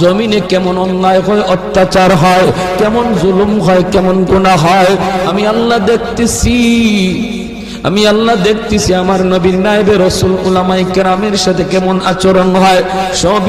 জমিনে কেমন অন্যায় হয়, অত্যাচার হয়, কেমন জুলুম হয়, কেমন গুণা হয়, আমি আল্লাহ দেখতেছি। আমি আল্লাহ দেখতেছি আমার নবীর নাইবে রসুল উলামাই কেরামের সাথে কেমন আচরণ হয়, সবই